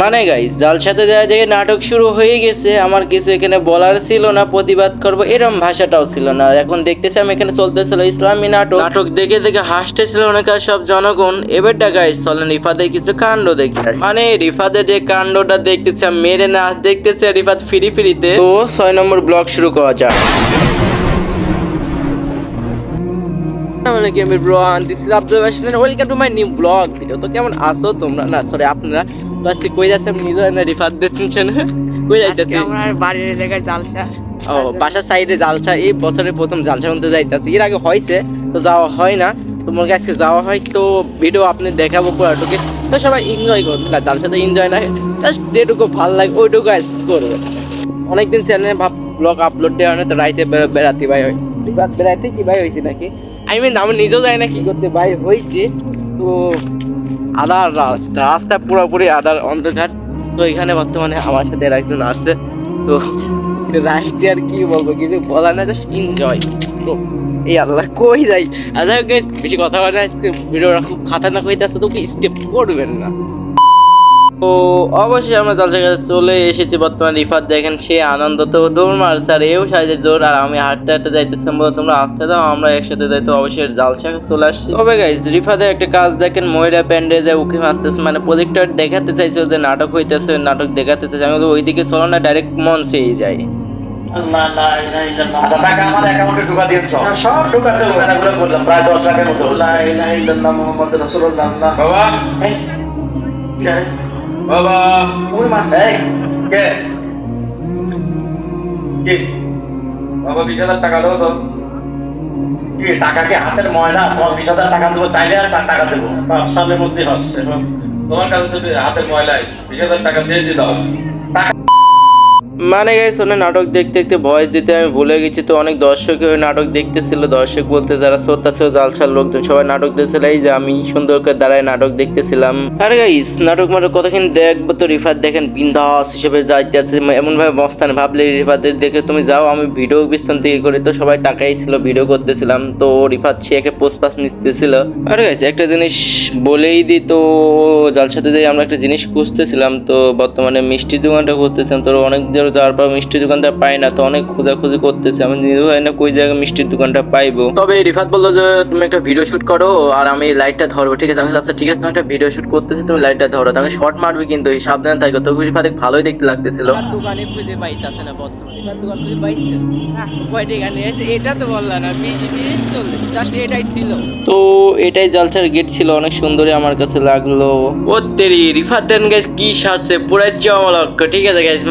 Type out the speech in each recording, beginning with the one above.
মানে গাইস জাল সাথে যায় দেখে নাটক শুরু হয়ে গেছে আমার কিছু এখানে বলার ছিল না প্রতিবাদ করব এরম ভাষাটাও ছিল না। এখন দেখতেছি আমি এখানে চলতেছিল ইসলামী নাটক। নাটক দেখে দেখে হাসতেছিল অনেক সব জনগণ। এবারটা গাইস চলেন রিফাদের কিছু কাণ্ড দেখি। মানে রিফাদের যে কাণ্ডটা দেখতেছি মেরে না দেখতেছে রিফাত ফিরি ফিরিতে। তো ছয় নম্বর ব্লগ শুরু করা যাক। আসসালামু আমি this is Abdul welcome to my new blog video তো কেমন আছো তোমরা? না সরি আপনারা আজকে কই যাচ্ছে আমি নিজে না রিফাত দেখছেন কই যাইতেছি? আমার বাড়ির এলাকায় জালসা। ও বাসার সাইডে জালসা এই বছরের প্রথম জালসা শুনতে যাইতেছি। এর আগে হয়েছে তো যাওয়া হয় না। তোমার কাছে যাওয়া হয় তো ভিডিও আপনি দেখাবো পুরাটুকে তো সবাই এনজয় করবে না জালসা তো এনজয় না। জাস্ট যেটুকু ভালো লাগে ওইটুকু করবে। অনেকদিন চ্যানেলে ভাব ব্লগ আপলোড দেওয়া হয় না তো রাইতে বেড়াতে ভাই হয়। রাত বেড়াইতে কি ভাই হয়েছে নাকি? আই মিন আমি নিজেও জানি না কি করতে ভাই হয়েছে তো আদার রাস্তা পুরোপুরি আদার অন্ধকার। তো এখানে বর্তমানে আমার সাথে একজন আসছে তো রাইতে আর কি বলব কিন্তু বলার না জাস্ট এনজয় তো এই আল্লাহ কই যাই। আচ্ছা বেশি কথা বলে ভিডিওটা খুব খাতারনাক আসতে তো স্টেপ করবেন না? তো অবশ্যই আমরা জলসা কাছে চলে এসেছি বর্তমানে রিফাত। দেখেন সে আনন্দ তো দৌড় মারছে আর এও সাইজে জোর আর আমি হাঁটতে হাঁটতে যাইতেছি। বলে তোমরা আসতে দাও আমরা একসাথে যাই তো অবশ্যই জালসা চলে আসছি। তবে গাইজ রিফাতের একটা কাজ দেখেন ময়রা প্যান্ডে যে উঠে মারতেছে মানে প্রজেক্টর দেখাতে চাইছে যে নাটক হইতেছে নাটক দেখাতে চাইছে। আমি ওইদিকে চলো না ডাইরেক্ট মঞ্চেই যাই। প্রায় দশ লাখের মতো। বাবা। বাবা এই, কে? কি? বাবা বিশ হাজার টাকা দাও তো। কি, টাকা কি হাতের ময়লা তোমার বিশ হাজার টাকা দেবো চাইলে আর টাকা দেবো সালের মধ্যে হচ্ছে। তোমার কাছে হাতের ময়লায় বিশ হাজার টাকা চেয়ে দাও মানে গাইস ওনে নাটক দেখতে দেখতে ভয়েস দিতে আমি ভুলে গেছি, তো অনেক দর্শক নাটক দেখতেছিল। দর্শক বলতে যারা শ্রোতা ছিল, জালসার লোকজন সবাই নাটক দেখছিল। এই যে আমি সুন্দর করে দাঁড়ায় নাটক দেখতেছিলাম। আর গাইস নাটক মাটক কতক্ষণ দেখব তো, রিফাত দেখেন, বিন্দাস হিসেবে যাইতে আছে এমন ভাবে মস্তান ভাবলে রিফাতের দেখে তুমি যাও, আমি ভিডিও বিস্তান থেকে করি, তো সবাই তাকাই ছিল, ভিডিও করতেছিলাম। তো রিফাত, সে একে পোস্ট পাস নিতেছিল। আর গাইস একটা জিনিস বলেই দিই, তো জালসাতে যাই আমরা একটা জিনিস খুঁজতেছিলাম, তো বর্তমানে মিষ্টি দোকানটা খুঁজতেছিলাম, তো অনেক দূর যাওয়ার পর মিষ্টির দোকানটা পাই না তো অনেক খোঁজাখুঁজি করতেছি। আমি নিজেও না কই জায়গায় মিষ্টির দোকানটা পাইবো। তবে রিফাত বলল যে তুমি একটা ভিডিও শুট করো আর আমি লাইটটা ধরবো। ঠিক আছে আমি বললাম, আচ্ছা ঠিক আছে তুমি একটা ভিডিও শুট করতেছি তুমি লাইটটা ধরো। তো আমি শর্ট মারবি কিন্তু এই সাবধানে থাকো। তো রিফাত ভালোই দেখতে লাগতেছিল। দোকানে খুঁজে পাইতেছে না বর্তমানে। রিফাত দোকান খুঁজে পাইছে কয়টা গানে এটা তো বললা না বিশ বিশ চল্লিশ জাস্ট এটাই ছিল। তো এটাই জালসার গেট ছিল অনেক সুন্দরই আমার কাছে লাগল। ও তেরি রিফাত দেন গাইস কি সাজছে পুরো চমলক্ষ ঠিক আছে গাইস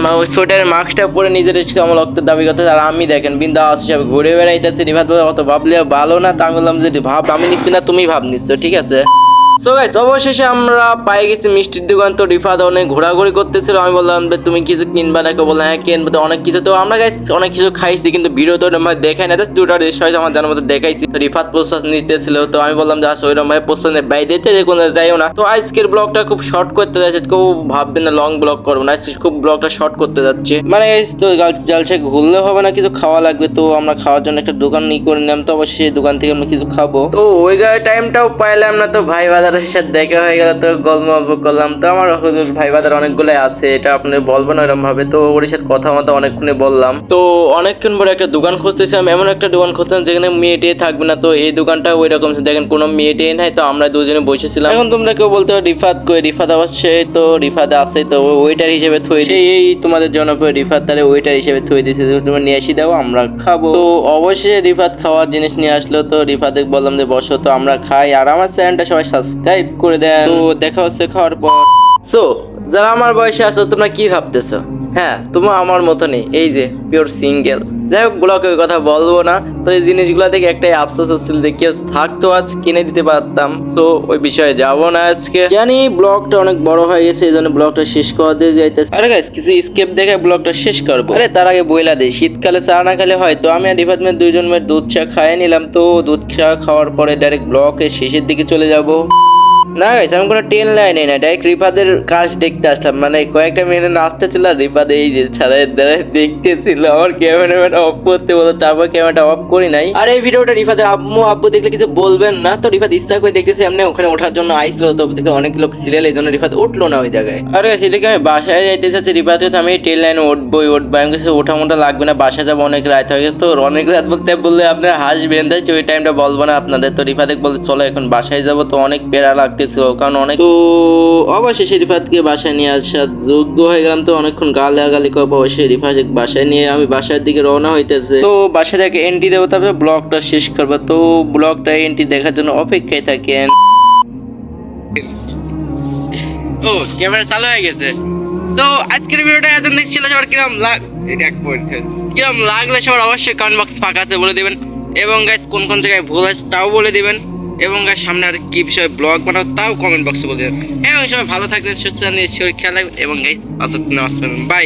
সোয়েটারের মাস্কটা পরে নিজের চমলক্ষ দাবি করতে আর আমি দেখেন বিন্দা সব ঘুরে বেড়াইতেছি। রিভাত অত ভাবলে ভালো না। তা আমি বললাম যে, ভাব, আমি নিচ্ছি না, তুমি ভাব নিচ্ছ, ঠিক আছে? সো গাইস অবশেষে আমরা পাই গেছি মিষ্টির দোকান। তো রিফাত অনেক ঘোরাঘুরি করতেছিল। আমি বললাম তুমি কিছু কিনবা নাকি? বললাম হ্যাঁ কিনবো। তো অনেক কিছু। তো আমরা গাইস অনেক কিছু খাইছি কিন্তু ভিডিও তো আমার দেখাই না জাস্ট দুটা ডিশ হয়তো আমার জানার মতো দেখাইছি। তো রিফাত প্রশ্বাস নিতেছিল। তো আমি বললাম যে আসো ওইরকম ভাই প্রশ্নের বাইরে দিতে যে কোনো যাইও না। তো আজকের ব্লগটা খুব শর্ট করতে যাচ্ছে। কেউ ভাববে না লং ব্লগ করব না। আজকে খুব ব্লগটা শর্ট করতে যাচ্ছে। মানে guys, তো জালসা ঘুরলে হবে না কিছু খাওয়া লাগবে। তো আমরা খাওয়ার জন্য একটা দোকান ই করে নিলাম। তো অবশ্যই দোকান থেকে আমরা কিছু খাব। তো ওই গায়ে টাইমটাও পাইলাম না। তো ভাই বাজারের সাথে দেখা হয়ে গেল, তো গল্প করলাম। তো আমার হুজুর ভাই বাজার অনেকগুলো আছে, এটা আপনি বলবেন এরকম ভাবে। তো ওর সাথে কথা মতো অনেকক্ষণে বললাম। তো অনেকক্ষণ পরে একটা দোকান খুঁজতেছিলাম এমন একটা দোকান খুঁজতাম যেখানে মেয়ে থাকবে না। তো এই দোকানটা ওই রকম দেখেন কোনো মেয়ে নাই, তো আমরা দুজনে বসেছিলাম। এখন তোমরা কেউ বলতে রিফাত কই? রিফাত অবশ্যই তো রিফাত আছে, তো ওয়েটার হিসেবে থই এই তোমাদের জনপ্রিয় রিফাত, তাহলে ওয়েটার হিসেবে থই দিয়েছে তো তোমরা নিয়ে আসি দাও, আমরা খাব। তো অবশ্যই রিফাত খাওয়ার জিনিস নিয়ে আসলো, তো রিফাতে বললাম যে বসো, তো আমরা খাই। আর আমার চ্যানেলটা সবাই সাবস্ক্রাইব করে দেন। তো দেখা হচ্ছে খাওয়ার পর। সো যারা আমার বয়সে আছো তোমরা কি ভাবতেছো? হ্যাঁ তোমার আমার মতনই। এই যে পিওর সিঙ্গেল যাই হোক, ব্লকে ওই কথা বলব না। তো এই জিনিসগুলো থেকে একটাই আফসোস হচ্ছিল যে কেউ থাকতো আজ কিনে দিতে পারতাম। তো ওই বিষয়ে যাব না আজকে। জানি ব্লগটা অনেক বড় হয়ে গেছে, এই জন্য ব্লগটা শেষ করা দিয়ে যাইতেছে। আরে গাইস কিছু স্কেপ দেখে ব্লগটা শেষ করব। আরে তার আগে বইলা দেই, শীতকালে চা না খেলে হয় তো? আমি আর ডিপার্টমেন্ট দুইজন মেয়ের দুধ চা খাইয়ে নিলাম, তো দুধ চা খাওয়ার পরে ডাইরেক্ট ব্লকের শেষের দিকে চলে যাব। না গাইস আমি কোনো ট্রেন লাইনে না ডাইরেক্ট রিফাদের কাজ দেখতে আসলাম। মানে কয়েকটা মিনিট নাচতেছিল আর রিফাদ এই যে ছাড়া দেখতেছিল, আমার ক্যামেরাম্যান অফ করতে বলো তারপর ক্যামেরাটা অফ করি নাই। আর এই ভিডিওটা রিফাদের আম্মু, আব্বু দেখলে কিছু বলবেন না, তো রিফাদ ইচ্ছা করে দেখতেছি, এমনি ওখানে ওঠার জন্য আইসলো, তো দেখে অনেক লোক ছিলেন এই জন্য রিফাদ উঠল না ওই জায়গায়। আর আরে সেদিকে আমি বাসায় যাইতে চাচ্ছি, রিফাদ তো আমি ট্রেন লাইনে উঠবোই উঠবো আমি কিছু ওঠা মোটা লাগবে না, বাসায় যাব অনেক রাত হয়ে গেছে, তো অনেক রাত বলতে বললে আপনার হাসবেন, তাই ওই টাইমটা বলব না আপনাদের, তো রিফাদেক বলতে চলো এখন বাসায় যাব, তো অনেক পেড়া লাগতেছিল কারণ অনেক তো অবশেষে রিফাতকে বাসায় নিয়ে আসার যোগ্য হয়ে গেলাম তো অনেকক্ষণ গালাগালি করব অবশ্যই রিফাত বাসায় নিয়ে আমি বাসার দিকে রওনা হইতেছে। তো বাসায় থেকে এন্ট্রি দেবো তারপরে ব্লগটা শেষ করব। তো ব্লগটা এন্ট্রি দেখার জন্য অপেক্ষায় থাকেন। ও ক্যামেরা চালু হয়ে গেছে। তো আজকের ভিডিওটা এত দেখছিল সবার কিরম লাগ এটা এক আছে। কিরম লাগলে সবার অবশ্যই কমেন্ট বক্স ফাঁকা আছে বলে দিবেন। এবং গাইস কোন কোন জায়গায় ভুল আছে তাও বলে দিবেন। এবং সামনে আর কি বিষয়ে ব্লগ বানাবো তাও কমেন্ট বক্সে বলে হ্যাঁ ওই সময় ভালো থাকবেন, সুস্থ নিশ্চয়ই খেয়াল রাখবেন, এবং গাছ আসলে বাই